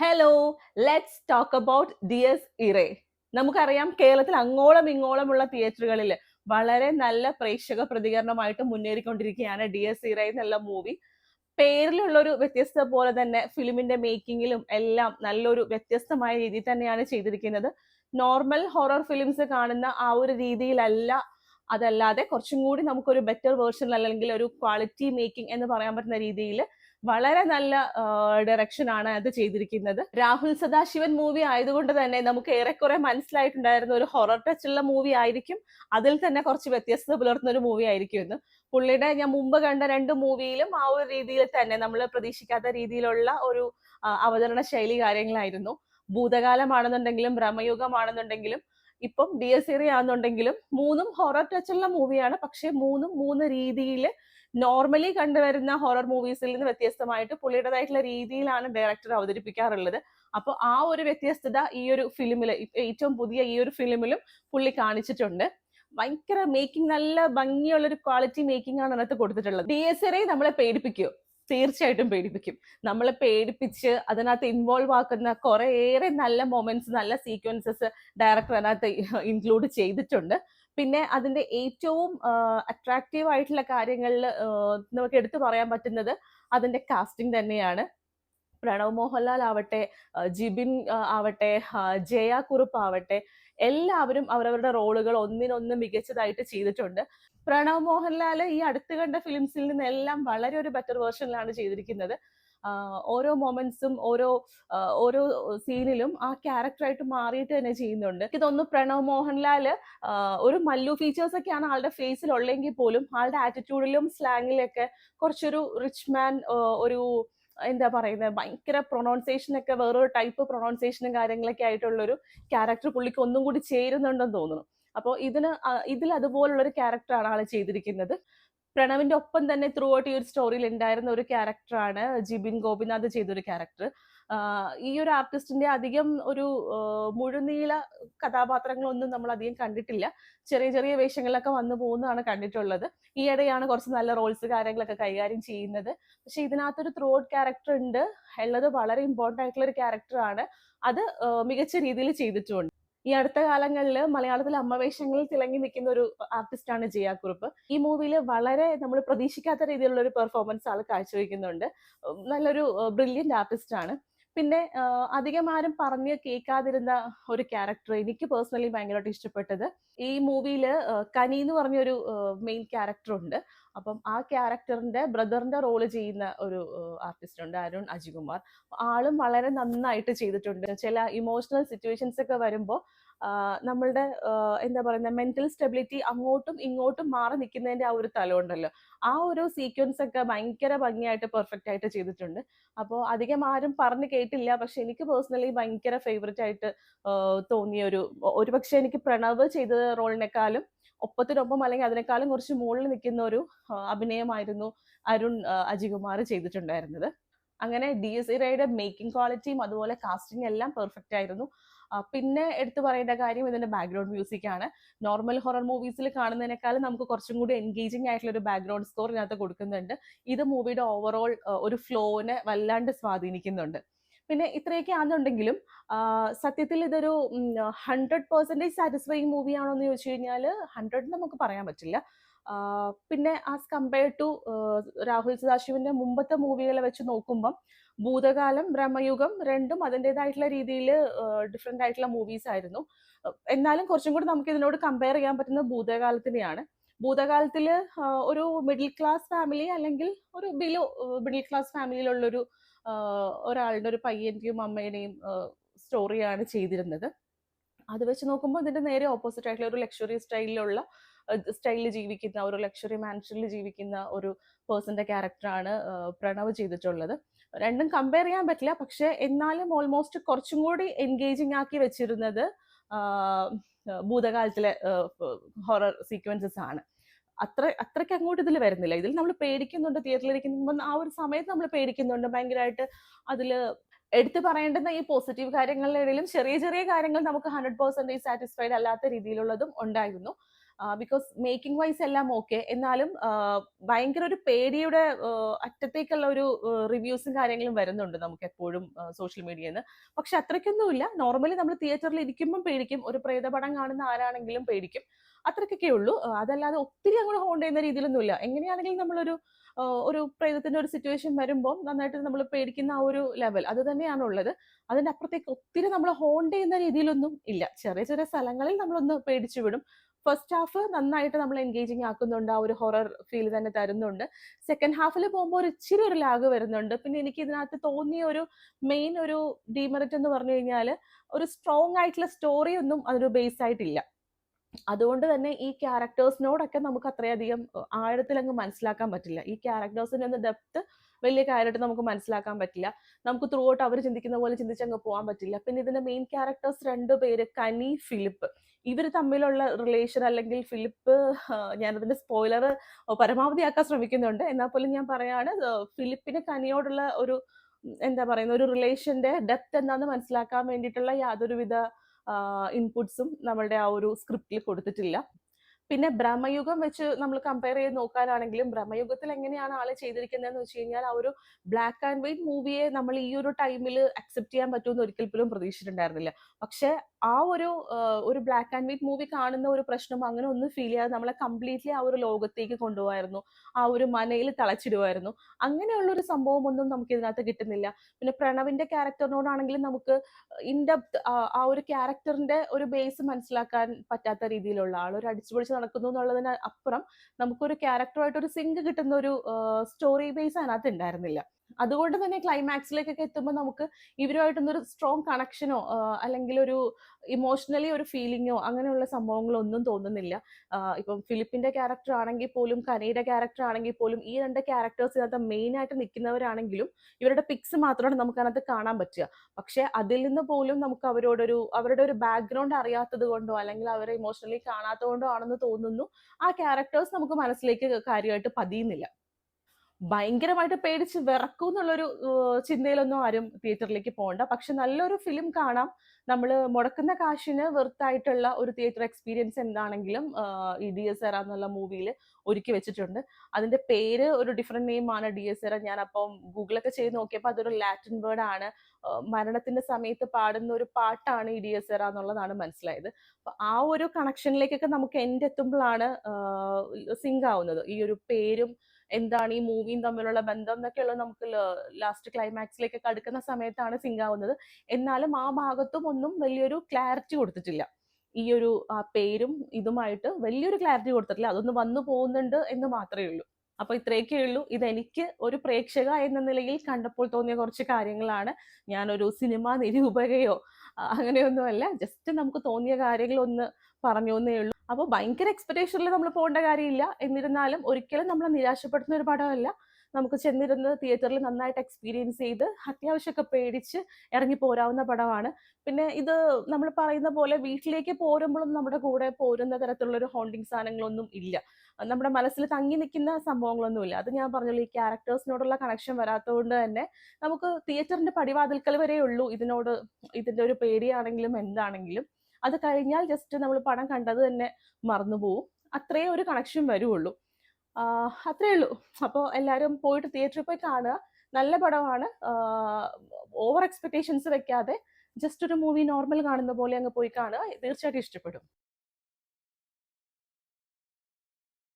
Hello let's talk about Dies Irae നമുക്കറിയാം കേരളത്തിൽ അങ്ങോളം ഇങ്ങോളമുള്ള തിയേറ്ററുകളിൽ വളരെ നല്ല പ്രേക്ഷക പ്രതികരണമായിട്ട് മുന്നേറിക്കൊണ്ടിരിക്കുകയാണ് ഡി എസ് ഇറേ എന്നുള്ള മൂവി പേരിലുള്ള ഒരു വ്യത്യസ്ത പോലെ തന്നെ ഫിലിമിന്റെ മേക്കിങ്ങിലും എല്ലാം നല്ലൊരു വ്യത്യസ്തമായ രീതിയിൽ തന്നെയാണ് ചെയ്തിരിക്കുന്നത്. നോർമൽ ഹൊറർ ഫിലിംസ് കാണുന്ന ആ ഒരു രീതിയിലല്ല അതല്ലാതെ കുറച്ചും കൂടി നമുക്കൊരു ബെറ്റർ വേർഷൻ അല്ലെങ്കിൽ ഒരു ക്വാളിറ്റി മേക്കിംഗ് എന്ന് പറയാൻ പറ്റുന്ന രീതിയിൽ വളരെ നല്ല ഡയറക്ഷൻ ആണ് അത് ചെയ്തിരിക്കുന്നത്. രാഹുൽ സദാശിവൻ മൂവി ആയതുകൊണ്ട് തന്നെ നമുക്ക് ഏറെക്കുറെ മനസ്സിലായിട്ടുണ്ടായിരുന്ന ഒരു ഹൊറർ ടച്ച് ഉള്ള മൂവി ആയിരിക്കും. അതിൽ തന്നെ കുറച്ച് വ്യത്യസ്തത പുലർത്തുന്ന ഒരു മൂവി ആയിരിക്കും എന്ന് പുള്ളിയുടെ ഞാൻ മുമ്പ് കണ്ട രണ്ട് മൂവിയിലും ആ ഒരു രീതിയിൽ തന്നെ നമ്മൾ പ്രതീക്ഷിക്കാത്ത രീതിയിലുള്ള ഒരു അവതരണ ശൈലി കാര്യങ്ങളായിരുന്നു. ഭൂതകാലമാണെന്നുണ്ടെങ്കിലും ഭ്രമയുഗമാണെന്നുണ്ടെങ്കിലും ഇപ്പം ഡി എസ് ആണെന്നുണ്ടെങ്കിലും മൂന്നും ഹൊറർ ടച്ചുള്ള മൂവിയാണ് പക്ഷെ മൂന്നും മൂന്ന് രീതിയിൽ നോർമലി കണ്ടുവരുന്ന ഹൊറർ മൂവീസിൽ നിന്ന് വ്യത്യസ്തമായിട്ട് പുള്ളിയുടേതായിട്ടുള്ള രീതിയിലാണ് ഡയറക്ടർ അവതരിപ്പിക്കാറുള്ളത്. അപ്പോൾ ആ ഒരു വ്യത്യസ്തത ഈ ഒരു ഫിലിമിൽ ഏറ്റവും പുതിയ ഈ ഒരു ഫിലിമിലും പുള്ളി കാണിച്ചിട്ടുണ്ട്. ഭയങ്കര മേക്കിംഗ് നല്ല ഭംഗിയുള്ള ഒരു ക്വാളിറ്റി മേക്കിംഗ് ആണ് അതിനകത്ത് കൊടുത്തിട്ടുള്ളത്. ഡി എസ് എറെ നമ്മളെ പേടിപ്പിക്കുമോ തീർച്ചയായിട്ടും പേടിപ്പിക്കും. നമ്മളെ പേടിപ്പിച്ച് അതിനകത്ത് ഇൻവോൾവ് ആക്കുന്ന കുറേയേറെ നല്ല മൊമെന്റ്സ് നല്ല സീക്വൻസസ് ഡയറക്ടർ അതിനകത്ത് ഇൻക്ലൂഡ് ചെയ്തിട്ടുണ്ട്. പിന്നെ അതിന്റെ ഏറ്റവും അട്രാക്റ്റീവ് ആയിട്ടുള്ള കാര്യങ്ങളിൽ നമുക്ക് എടുത്തു പറയാൻ പറ്റുന്നത് അതിന്റെ കാസ്റ്റിംഗ് തന്നെയാണ്. പ്രണവ് മോഹൻലാൽ ആവട്ടെ ജിബിൻ ആവട്ടെ ജയ കുറുപ്പ് ആവട്ടെ എല്ലാവരും അവരവരുടെ റോളുകൾ ഒന്നിനൊന്ന് മികച്ചതായിട്ട് ചെയ്തിട്ടുണ്ട്. പ്രണവ് മോഹൻലാൽ ഈ അടുത്ത് കണ്ട ഫിലിംസിൽ നിന്നെല്ലാം വളരെ ഒരു ബെറ്റർ വേർഷനിലാണ് ചെയ്തിരിക്കുന്നത്. ഓരോ മൊമെന്റ്സും ഓരോ ഓരോ സീനിലും ആ ക്യാരക്ടറായിട്ട് മാറിയിട്ട് തന്നെ ചെയ്യുന്നുണ്ട്. എനിക്ക് തോന്നുന്നു പ്രണവ് മോഹൻലാൽ ഒരു മല്ലു ഫീച്ചേഴ്സ് ഒക്കെയാണ് ആളുടെ ഫേസിൽ ഉള്ളെങ്കിൽ പോലും ആളുടെ ആറ്റിറ്റ്യൂഡിലും സ്ലാങ്ങിലൊക്കെ കുറച്ചൊരു റിച്ച് മാൻ ഒരു എന്താ പറയുന്നത് ഭയങ്കര പ്രൊണൗൺസിയേഷൻ ഒക്കെ വേറൊരു ടൈപ്പ് പ്രൊണൗൺസിയേഷനും കാര്യങ്ങളൊക്കെ ആയിട്ടുള്ളൊരു ക്യാരക്ടർ പുള്ളിക്ക് ഒന്നും കൂടി ചേരുന്നുണ്ടെന്ന് തോന്നുന്നു. അപ്പോൾ ഇതിന് ഇതിൽ അതുപോലുള്ള ഒരു ക്യാരക്ടറാണ് ആൾ ചെയ്തിരിക്കുന്നത്. പ്രണവിന്റെ ഒപ്പം തന്നെ ത്രൂ ഔട്ട് ഈ ഒരു സ്റ്റോറിയിൽ ഉണ്ടായിരുന്ന ഒരു ക്യാരക്ടറാണ് ജിബിൻ ഗോപിനാഥ് ചെയ്തൊരു ക്യാരക്ടർ ഈ ഒരു ആർട്ടിസ്റ്റിന്റെ അധികം ഒരു മുഴുനീള കഥാപാത്രങ്ങളൊന്നും നമ്മൾ അധികം കണ്ടിട്ടില്ല. ചെറിയ ചെറിയ വേഷങ്ങളിലൊക്കെ വന്നു പോകുന്നതാണ് കണ്ടിട്ടുള്ളത്. ഈയിടെയാണ് കുറച്ച് നല്ല റോൾസ് കാര്യങ്ങളൊക്കെ കൈകാര്യം ചെയ്യുന്നത്. പക്ഷെ ഇതിനകത്തൊരു ത്രൂ ഔട്ട് ക്യാരക്ടർ ഉണ്ട്. ഉള്ളത് വളരെ ഇമ്പോർട്ടന്റ് ആയിട്ടുള്ള ഒരു ക്യാരക്ടറാണ് അത് മികച്ച രീതിയിൽ ചെയ്തിട്ടുമുണ്ട് ഈ അടുത്ത കാലങ്ങളിൽ മലയാളത്തിലെ അമ്മവേഷങ്ങളിൽ തിളങ്ങി നിൽക്കുന്ന ഒരു ആർട്ടിസ്റ്റാണ് ജിയ കുറുപ്പ്. ഈ മൂവിയിൽ വളരെ നമ്മൾ പ്രതീക്ഷിക്കാത്ത രീതിയിലുള്ള ഒരു പെർഫോമൻസ് ആൾ കാഴ്ചവെക്കുന്നുണ്ട്. നല്ലൊരു ബ്രില്യന്റ് ആർട്ടിസ്റ്റാണ്. പിന്നെ അധികം ആരും പറഞ്ഞ് കേൾക്കാതിരുന്ന ഒരു ക്യാരക്ടർ എനിക്ക് പേഴ്സണലി ഭയങ്കരമായിട്ട് ഇഷ്ടപ്പെട്ടത്. ഈ മൂവിയിൽ കനി എന്ന് പറഞ്ഞൊരു മെയിൻ ക്യാരക്ടർ ഉണ്ട് അപ്പം ആ ക്യാരക്ടറിന്റെ ബ്രദറിന്റെ റോൾ ചെയ്യുന്ന ഒരു ആർട്ടിസ്റ്റ് ഉണ്ട് അരുൺ അജികുമാർ. ആളും വളരെ നന്നായിട്ട് ചെയ്തിട്ടുണ്ട്. ചില ഇമോഷണൽ സിറ്റുവേഷൻസ് ഒക്കെ വരുമ്പോൾ നമ്മളുടെ എന്താ പറയുന്ന മെന്റൽ സ്റ്റെബിലിറ്റി അങ്ങോട്ടും ഇങ്ങോട്ടും മാറി നിൽക്കുന്നതിന്റെ ആ ഒരു തലം ഉണ്ടല്ലോ. ആ ഒരു സീക്വൻസ് ഒക്കെ ഭയങ്കര ഭംഗിയായിട്ട് പെർഫെക്റ്റ് ആയിട്ട് ചെയ്തിട്ടുണ്ട്. അപ്പോൾ അധികം ആരും പറഞ്ഞു കേട്ടില്ല. പക്ഷെ എനിക്ക് പേഴ്സണലി ഭയങ്കര ഫേവററ്റ് ആയിട്ട് തോന്നിയ ഒരു ഒരുപക്ഷെ എനിക്ക് പ്രണവ് ചെയ്ത റോളിനേക്കാളും ഒപ്പത്തിനൊപ്പം അല്ലെങ്കിൽ അതിനേക്കാളും കുറച്ച് മുകളിൽ നിൽക്കുന്ന ഒരു അഭിനയമായിരുന്നു അരുൺ അജികുമാർ ചെയ്തിട്ടുണ്ടായിരുന്നത്. അങ്ങനെ ഡി എസ് ഇറയുടെ മേക്കിംഗ് ക്വാളിറ്റിയും അതുപോലെ കാസ്റ്റിംഗ് എല്ലാം പെർഫെക്റ്റ് ആയിരുന്നു. പിന്നെ എടുത്തു പറയേണ്ട കാര്യം ഇതിന്റെ ബാക്ക്ഗ്രൗണ്ട് മ്യൂസിക് ആണ്. നോർമൽ ഹൊറർ മൂവീസിൽ കാണുന്നതിനേക്കാളും നമുക്ക് കുറച്ചും കൂടി എൻഗേജിങ് ആയിട്ടുള്ള ഒരു ബാക്ക്ഗ്രൗണ്ട് സ്കോർ ഇതിനകത്ത് കൊടുക്കുന്നുണ്ട്. ഇത് മൂവിയുടെ ഓവറോൾ ഒരു ഫ്ലോനെ വല്ലാണ്ട് സ്വാധീനിക്കുന്നുണ്ട്. പിന്നെ ഇത്രയൊക്കെ ആണെന്നുണ്ടെങ്കിലും സത്യത്തിൽ ഇതൊരു ഹൺഡ്രഡ് പെർസെന്റേജ് സാറ്റിസ്ഫൈങ് മൂവി ആണോ എന്ന് ചോദിച്ചു കഴിഞ്ഞാൽ ഹൺഡ്രഡ് നമുക്ക് പറയാൻ പറ്റില്ല. പിന്നെ ആസ് കമ്പയർഡ് ടു രാഹുൽ സദാശിവന്റെ മുമ്പത്തെ മൂവികളെ വെച്ച് നോക്കുമ്പം ഭൂതകാലം ബ്രഹ്മയുഗം രണ്ടും അതിന്റെതായിട്ടുള്ള രീതിയിൽ ഡിഫറെന്റ് ആയിട്ടുള്ള മൂവീസ് ആയിരുന്നു. എന്നാലും കുറച്ചും കൂടി നമുക്ക് ഇതിനോട് കമ്പയർ ചെയ്യാൻ പറ്റുന്നത് ഭൂതകാലത്തിനെയാണ്. ഭൂതകാലത്തിൽ ഒരു മിഡിൽ ക്ലാസ് ഫാമിലി അല്ലെങ്കിൽ ഒരു ബിലോ മിഡിൽ ക്ലാസ് ഫാമിലിയിലുള്ളൊരു ഒരാളുടെ ഒരു പയ്യന്റെയും അമ്മയുടെയും സ്റ്റോറിയാണ് ചെയ്തിരുന്നത്. അത് വെച്ച് നോക്കുമ്പോൾ ഇതിന്റെ നേരെ ഓപ്പോസിറ്റ് ആയിട്ടുള്ള ഒരു ലക്ഷറി സ്റ്റൈലിലുള്ള സ്റ്റൈലിൽ ജീവിക്കുന്ന ഒരു ലക്ഷറി മാൻഷനിൽ ജീവിക്കുന്ന ഒരു പേഴ്സന്റെ ക്യാരക്ടറാണ് പ്രണവ് ചെയ്തിട്ടുള്ളത്. രണ്ടും കമ്പയർ ചെയ്യാൻ പറ്റില്ല. പക്ഷെ എന്നാലും ഓൾമോസ്റ്റ് കുറച്ചും കൂടി എൻഗേജിങ് ആക്കി വെച്ചിരുന്നത് ഭൂതകാലത്തിലെ ഹൊറർ സീക്വൻസസ് ആണ്. അത്ര അത്രയ്ക്ക് അങ്ങോട്ട് ഇതിൽ വരുന്നില്ല. ഇതിൽ നമ്മൾ പേടിക്കുന്നുണ്ട് തിയേറ്ററിൽ ഇരിക്കുമ്പോൾ ആ ഒരു സമയത്ത് നമ്മൾ പേടിക്കുന്നുണ്ട്. ഭയങ്കരമായിട്ട് അതിൽ എടുത്തു പറയേണ്ടുന്ന ഈ പോസിറ്റീവ് കാര്യങ്ങളുടെ ഇടയിലും ചെറിയ ചെറിയ കാര്യങ്ങൾ നമുക്ക് ഹൺഡ്രഡ് പെർസെന്റേജ് സാറ്റിസ്ഫൈഡ് അല്ലാത്ത രീതിയിലുള്ളതും ഉണ്ടായിരുന്നു. ബിക്കോസ് മേക്കിംഗ് വൈസ് എല്ലാം ഓക്കെ എന്നാലും ഭയങ്കര ഒരു പേടിയുടെ അറ്റത്തേക്കുള്ള ഒരു റിവ്യൂസും കാര്യങ്ങളും വരുന്നുണ്ട് നമുക്ക് എപ്പോഴും സോഷ്യൽ മീഡിയയിൽ നിന്ന് പക്ഷെ അത്രയ്ക്കൊന്നുമില്ല നോർമലി നമ്മൾ തിയേറ്ററിൽ ഇരിക്കുമ്പോൾ പേടിക്കും. ഒരു പ്രേതപടം കാണുന്ന ആരാണെങ്കിലും പേടിക്കും. അത്രയ്ക്കൊക്കെ ഉള്ളൂ. അതല്ലാതെ ഒത്തിരി അങ്ങോട്ട് ഹോണ്ട് ചെയ്യുന്ന രീതിയിലൊന്നുമില്ല എങ്ങനെയാണെങ്കിലും നമ്മളൊരു ഒരു പ്രേതത്തിന്റെ ഒരു സിറ്റുവേഷൻ വരുമ്പോൾ നന്നായിട്ട് നമ്മൾ പേടിക്കുന്ന ആ ഒരു ലെവൽ അത് തന്നെയാണ് ഉള്ളത്. അതിന്റെ അപ്പുറത്തേക്ക് ഒത്തിരി നമ്മൾ ഹോണ്ട് ചെയ്യുന്ന രീതിയിലൊന്നും ഇല്ല. ചെറിയ ചെറിയ സ്ഥലങ്ങളിൽ നമ്മളൊന്ന് പേടിച്ചു വിടും. ഫസ്റ്റ് ഹാഫ് നന്നായിട്ട് നമ്മൾ എൻഗേജിങ് ആക്കുന്നുണ്ട്. ആ ഒരു ഹൊറർ ഫീൽ തന്നെ തരുന്നുണ്ട്. സെക്കൻഡ് ഹാഫിൽ പോകുമ്പോൾ ഒരു ഇച്ചിരി ഒരു ലാഗ് വരുന്നുണ്ട്. പിന്നെ എനിക്ക് ഇതിനകത്ത് തോന്നിയ ഒരു മെയിൻ ഒരു ഡീമെറിറ്റ് എന്ന് പറഞ്ഞു കഴിഞ്ഞാൽ ഒരു സ്ട്രോങ് ആയിട്ടുള്ള സ്റ്റോറി ഒന്നും അതൊരു ബേസ് ആയിട്ടില്ല. അതുകൊണ്ട് തന്നെ ഈ ക്യാരക്ടേഴ്സിനോടൊക്കെ നമുക്ക് അത്രയധികം ആഴത്തിൽ അങ്ങ് മനസ്സിലാക്കാൻ പറ്റില്ല. ഈ ക്യാരക്ടേഴ്സിന്റെ ഒന്ന് ഡെപ്ത് വലിയ കാര്യമായിട്ട് നമുക്ക് മനസ്സിലാക്കാൻ പറ്റില്ല. നമുക്ക് ത്രൂ ഔട്ട് അവർ ചിന്തിക്കുന്ന പോലെ ചിന്തിച്ചങ്ങ് പോകാൻ പറ്റില്ല. പിന്നെ ഇതിന്റെ മെയിൻ ക്യാരക്ടേഴ്സ് രണ്ടു പേര് കനി ഫിലിപ്പ്. ഇവർ തമ്മിലുള്ള റിലേഷൻ അല്ലെങ്കിൽ ഫിലിപ്പ് ഞാനതിന്റെ സ്പോയിലർ പരമാവധിയാക്കാൻ ശ്രമിക്കുന്നുണ്ട്. എന്നാൽ പോലും ഞാൻ പറയാണ് ഫിലിപ്പിന് കനിയോടുള്ള ഒരു എന്താ പറയുന്ന ഒരു റിലേഷന്റെ ഡെപ്ത് എന്താണെന്ന് മനസ്സിലാക്കാൻ വേണ്ടിയിട്ടുള്ള യാതൊരുവിധ ഇൻപുട്സും നമ്മളുടെ ആ ഒരു സ്ക്രിപ്റ്റിൽ കൊടുത്തിട്ടില്ല. പിന്നെ ബ്രഹ്മയുഗം വെച്ച് നമ്മൾ കമ്പയർ ചെയ്ത് നോക്കാനാണെങ്കിലും ബ്രഹ്മയുഗത്തിൽ എങ്ങനെയാണ് ആളെ ചെയ്തിരിക്കുന്നതെന്ന് വെച്ച് കഴിഞ്ഞാൽ ആ ഒരു ബ്ലാക്ക് ആൻഡ് വൈറ്റ് മൂവിയെ നമ്മൾ ഈ ഒരു ടൈമിൽ അക്സെപ്റ്റ് ചെയ്യാൻ പറ്റുമെന്ന് ഒരിക്കൽ പോലും പ്രതീക്ഷിച്ചിട്ടുണ്ടായിരുന്നില്ല. പക്ഷെ ആ ഒരു ഒരു ബ്ലാക്ക് ആൻഡ് വൈറ്റ് മൂവി കാണുന്ന ഒരു പ്രശ്നം അങ്ങനെ ഒന്നും ഫീൽ ചെയ്യാതെ നമ്മളെ കംപ്ലീറ്റ്ലി ആ ഒരു ലോകത്തേക്ക് കൊണ്ടുപോകായിരുന്നു. ആ ഒരു മനയിൽ തളച്ചിടുമായിരുന്നു അങ്ങനെയുള്ള ഒരു സംഭവം ഒന്നും നമുക്ക് ഇതിനകത്ത് കിട്ടുന്നില്ല. പിന്നെ പ്രണവിന്റെ ക്യാരക്ടറിനോടാണെങ്കിലും നമുക്ക് ഇൻഡെപ്ത് ആ ഒരു ക്യാരക്ടറിന്റെ ഒരു ബേസ് മനസ്സിലാക്കാൻ പറ്റാത്ത രീതിയിലുള്ള ആൾ ഒരു അടിച്ചുപൊളിച്ച് നടക്കുന്നു എന്നുള്ളതിന് അപ്പുറം നമുക്കൊരു ക്യാരക്ടറുമായിട്ട് ഒരു സിങ്ക് കിട്ടുന്ന ഒരു സ്റ്റോറി ബേസ് അതിനകത്ത് ഉണ്ടായിരുന്നില്ല. അതുകൊണ്ട് തന്നെ ക്ലൈമാക്സിലേക്കൊക്കെ എത്തുമ്പോൾ നമുക്ക് ഇവരുമായിട്ടൊന്നും ഒരു സ്ട്രോങ് കണക്ഷനോ അല്ലെങ്കിൽ ഒരു ഇമോഷണലി ഒരു ഫീലിങ്ങോ അങ്ങനെയുള്ള സംഭവങ്ങളോ ഒന്നും തോന്നുന്നില്ല ഇപ്പം ഫിലിപ്പിന്റെ ക്യാരക്ടർ ആണെങ്കിൽ പോലും കനയുടെ ക്യാരക്ടർ ആണെങ്കിൽ പോലും ഈ രണ്ട് ക്യാരക്ടേഴ്സ് ഇതിനകത്ത് മെയിൻ ആയിട്ട് നിൽക്കുന്നവരാണെങ്കിലും ഇവരുടെ പിക്സ് മാത്രമാണ് നമുക്ക് അതിനകത്ത് കാണാൻ പറ്റുക. പക്ഷെ അതിൽ നിന്ന് പോലും നമുക്ക് അവരോടൊരു അവരുടെ ഒരു ബാക്ക്ഗ്രൗണ്ട് അറിയാത്തത് കൊണ്ടോ അല്ലെങ്കിൽ അവരെ ഇമോഷണലി കാണാത്തത് കൊണ്ടോ ആണെന്ന് തോന്നുന്നു. ആ ക്യാരക്ടേഴ്സ് നമുക്ക് മനസ്സിലേക്ക് കാര്യമായിട്ട് പതിയുന്നില്ല. ഭയങ്കരമായിട്ട് പേടിച്ച് വിറക്കും എന്നുള്ളൊരു ചിന്തയിലൊന്നും ആരും തിയേറ്ററിലേക്ക് പോകണ്ട. പക്ഷെ നല്ലൊരു ഫിലിം കാണാം. നമ്മൾ മുടക്കുന്ന കാശിന് വെറുത്തായിട്ടുള്ള ഒരു തിയേറ്റർ എക്സ്പീരിയൻസ് എന്താണെങ്കിലും ഇ ഡി എസ് എറ എന്നുള്ള മൂവിയിൽ ഒരുക്കി വെച്ചിട്ടുണ്ട്. അതിന്റെ പേര് ഒരു ഡിഫറെന്റ് നെയിം ആണ് ഡി എസ് എറ ഞാൻ അപ്പം ഗൂഗിളൊക്കെ ചെയ്ത് നോക്കിയപ്പോൾ അതൊരു ലാറ്റിൻ വേർഡ് ആണ്. മരണത്തിന്റെ സമയത്ത് പാടുന്ന ഒരു പാട്ടാണ് ഈ ഡി എസ് എറ എന്നുള്ളതാണ് മനസ്സിലായത്. അപ്പൊ ആ ഒരു കണക്ഷനിലേക്കൊക്കെ നമുക്ക് എൻഡ് എത്തുമ്പോഴാണ് സിങ്ക് ആവുന്നത് ഈ ഒരു പേരും എന്താണ് ഈ മൂവിയും തമ്മിലുള്ള ബന്ധം എന്നൊക്കെയുള്ള നമുക്ക് ലാസ്റ്റ് ക്ലൈമാക്സിലേക്കൊക്കെ അടുക്കുന്ന സമയത്താണ് സിങ്ക് ആവുന്നത്. എന്നാലും ആ ഭാഗത്തും ഒന്നും വലിയൊരു ക്ലാരിറ്റി കൊടുത്തിട്ടില്ല. ഈ ഒരു പേരും ഇതുമായിട്ട് വലിയൊരു ക്ലാരിറ്റി കൊടുത്തിട്ടില്ല. അതൊന്ന് വന്നു പോകുന്നുണ്ട് എന്ന് മാത്രമേ ഉള്ളൂ. അപ്പൊ ഇത്രയൊക്കെ ഉള്ളൂ. ഇതെനിക്ക് ഒരു പ്രേക്ഷക എന്ന നിലയിൽ കണ്ടപ്പോൾ തോന്നിയ കുറച്ച് കാര്യങ്ങളാണ്. ഞാനൊരു സിനിമ നിരൂപകയോ അങ്ങനെയൊന്നുമല്ല. ജസ്റ്റ് നമുക്ക് തോന്നിയ കാര്യങ്ങൾ ഒന്ന് പറഞ്ഞു എന്നേ ഉള്ളൂ. അപ്പോൾ ഭയങ്കര എക്സ്പെക്ടേഷനിൽ നമ്മൾ പോകേണ്ട കാര്യമില്ല. എന്നിരുന്നാലും ഒരിക്കലും നമ്മളെ നിരാശപ്പെടുത്തുന്ന ഒരു പടമല്ല. നമുക്ക് ചെന്നിരുന്ന് തിയേറ്ററിൽ നന്നായിട്ട് എക്സ്പീരിയൻസ് ചെയ്ത് അത്യാവശ്യമൊക്കെ പേടിച്ച് ഇറങ്ങി പോരാവുന്ന പടമാണ്. പിന്നെ ഇത് നമ്മൾ പറയുന്ന പോലെ വീട്ടിലേക്ക് പോരുമ്പോഴും നമ്മുടെ കൂടെ പോരുന്ന തരത്തിലുള്ള ഒരു ഹോണ്ടിങ് സാധനങ്ങളൊന്നും ഇല്ല. നമ്മുടെ മനസ്സിൽ തങ്ങി നിൽക്കുന്ന സംഭവങ്ങളൊന്നുമില്ല അത് ഞാൻ പറഞ്ഞല്ലോ ഈ ക്യാരക്ടേഴ്സിനോടുള്ള കണക്ഷൻ വരാത്തതുകൊണ്ട് തന്നെ നമുക്ക് തിയേറ്ററിന്റെ പടിവാതിൽക്കൽ വരെയുള്ളൂ ഇതിനോട് ഇതിന്റെ ഒരു പേടിയാണെങ്കിലും എന്താണെങ്കിലും. അത് കഴിഞ്ഞാൽ ജസ്റ്റ് നമ്മൾ പണം കണ്ടത് തന്നെ മറന്നുപോകും അത്രേ ഒരു കണക്ഷൻ വരുള്ളൂ അത്രേ ഉള്ളൂ. അപ്പോൾ എല്ലാവരും പോയിട്ട് തിയേറ്ററിൽ പോയി കാണുക. നല്ല പടമാണ്. ഓവർ എക്സ്പെക്ടേഷൻസ് വെക്കാതെ ജസ്റ്റ് ഒരു മൂവി നോർമൽ കാണുന്ന പോലെ അങ്ങ് പോയി കാണുക. തീർച്ചയായിട്ടും ഇഷ്ടപ്പെടും.